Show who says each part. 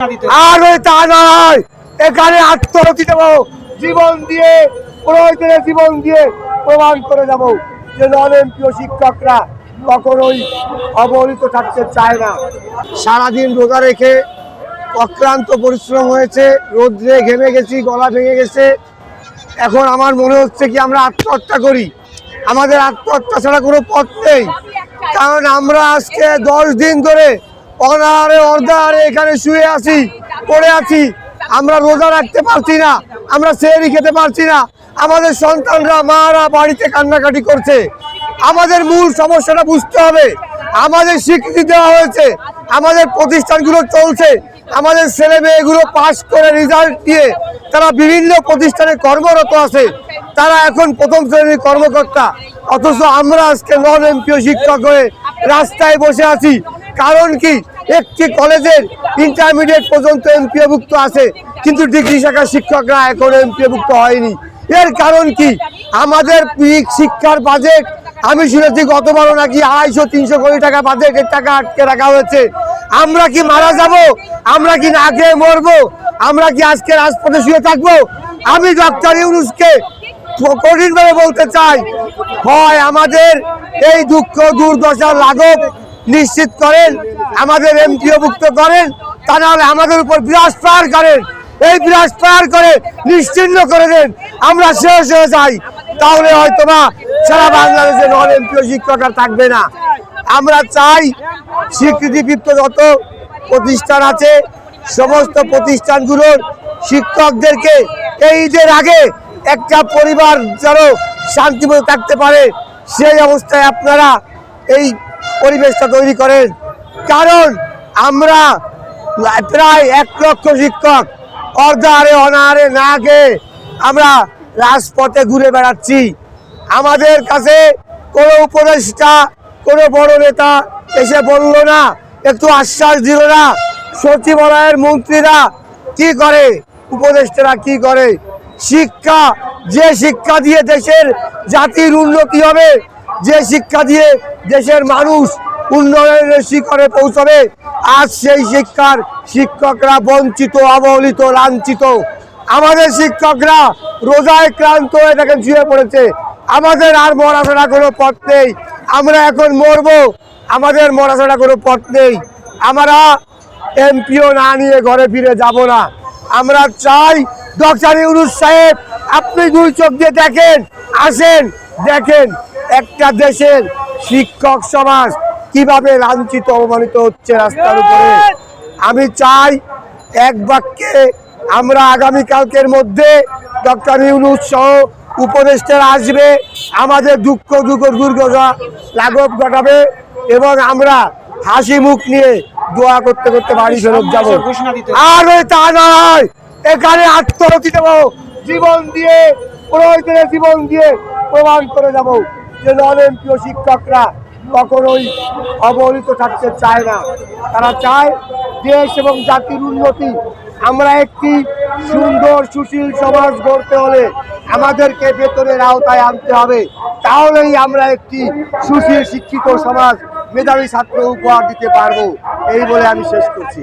Speaker 1: আর ওই তা নয়। এখানে আত্মহতি দেবো। জীবন দিয়ে প্রয়োজনে জীবন দিয়ে প্রমাণ করে যাব যে নন এমপিও শিক্ষকরা কখনোই অবহেলিত থাকতে চায় না। সারাদিন রোজা রেখে অক্লান্ত পরিশ্রম হয়েছে, রোদ্রে ঘেমে গেছি, গলা ভেঙে গেছে। এখন আমার মনে হচ্ছে কি আমরা আত্মহত্যা করি। আমাদের আত্মহত্যা ছাড়া কোনো পথ নেই। কারণ আমরা আজকে দশ দিন ধরে অনাহারে অর্ধাহারে এখানে শুয়ে আছি, পড়ে আছি। আমরা রোজা রাখতে পারছি না, আমরা সেরি খেতে পারছি না। আমাদের সন্তানরা, মারা বাড়িতে কান্নাকাটি করছে। আমাদের মূল সমস্যাটা বুঝতে হবে। আমাদের স্বীকৃতি দেওয়া হয়েছে। আমাদের প্রতিষ্ঠানগুলো চলছে। আমাদের ছেলে মেয়েগুলো পাশ করে রেজাল্ট দিয়ে তারা বিভিন্ন প্রতিষ্ঠানে কর্মরত আছে। তারা এখন প্রথম শ্রেণির কর্মকর্তা। অথচ আমরা আজকে নন এমপিও শিক্ষক হয়ে রাস্তায় বসে আছি। কারণ কি? একটি কলেজের ইন্টারমিডিয়েট পর্যন্ত এমপিওভুক্ত আছে, কিন্তু ডিগ্রি শাখার শিক্ষকরা এখন এমপিওভুক্ত হয়নি। এর কারণ কি? আমাদের শিক্ষার বাজেট আমি শুনেছি গতবারও নাকি আড়াইশো, তিনশো কোটি টাকা বাজেটের টাকা আটকে রাখা হয়েছে। আমরা কি মারা যাব? আমরা কি না খেয়ে মরবো? আমরা কি আজকে রাজপথে শুয়ে থাকব? আমি ডক্টর ইউনুসকে কঠিনভাবে বলতে চাই। হয় আমাদের এই দুঃখ দুর্দশার লাঘব নিশ্চিত করেন আমাদের এমপিওভুক্ত করেন, তা নাহলে আমাদের উপর বিরাজ প্রহার করেন। এই বিরাজ প্রহার করে নিশ্চিন্ন করে দেন। আমরা শেষ হয়ে যাই, তাহলে হয়তো বা সারা বাংলাদেশে নন এমপিও শিক্ষক আর থাকবে না। আমরা চাই স্বীকৃতিপ্রাপ্ত যত প্রতিষ্ঠান আছে, সমস্ত প্রতিষ্ঠানগুলোর শিক্ষকদেরকে এই ঈদের আগে একটা পরিবার যেন শান্তিময় থাকতে পারে, সেই অবস্থায় আপনারা এই পরিবেশটা তৈরি করেন। কারণ আমরা প্রায় এক লক্ষ শিক্ষক অর্ধাহারে অনাহারে না খেয়ে আমরা রাজপথে ঘুরে বেড়াচ্ছি। আমাদের কাছে কোনো উপদেষ্টা, কোনো বড় নেতা এসে বলল না, একটু আশ্বাস দিল না, সচিবালয়ের মন্ত্রীরা কি করে, উপদেষ্টারা কি করে? শিক্ষা, যে শিক্ষা দিয়ে দেশের জাতির উন্নতি হবে, যে শিক্ষা দিয়ে দেশের মানুষ উন্নয়নের শিখরে পৌঁছবে। আজ সেই শিক্ষার শিক্ষকরা বঞ্চিত, অবহেলিত, লাঞ্ছিত। আমাদের শিক্ষকরা রোজায় ক্লান্ত হয়ে দেখেন শুয়ে পড়েছে। আমাদের আর মরা ছাড়া কোনো পথ নেই। আমরা এখন মরবো। আমাদের মরা ছাড়া কোনো পথ নেই। আমরা এমপিও না নিয়ে ঘরে ফিরে যাব না। আমরা চাই ডক্টর ইউনুস সাহেব, আপনি দুই চোখ দিয়ে দেখেন, আসেন, দেখেন। একটা দেশের শিক্ষক সমাজ কীভাবে লাঞ্ছিত অপমানিত হচ্ছে রাস্তার উপরে? আমি চাই এক বাক্যে আমরা আগামীকালকের মধ্যে ডক্টর ইউনুস সহ উপদেষ্টারা আসবে আমাদের দুঃখ দুঃখ দুর্গতা লাঘব ঘটাবে এবং আমরা হাসি মুখ নিয়ে দোয়া করতে করতে বাড়ি ফেরত যাব। আর ওই তা নয় এখানে আত্মহতি দেবো জীবন দিয়ে প্রয়োজনে জীবন দিয়ে প্রমাণ করে যাব যে নন এমপিও শিক্ষকরা কখনোই অবহেলিত থাকতে চায় না। তারা চায় দেশ এবং জাতির উন্নতি। আমরা একটি সুন্দর, সুশীল সমাজ গড়তে হলে আমাদেরকে বেতনের আওতায় আনতে হবে। তাহলেই আমরা একটি সুশীল, শিক্ষিত সমাজ, মেধাবী ছাত্র উপহার দিতে পারব। এই বলে আমি শেষ করছি।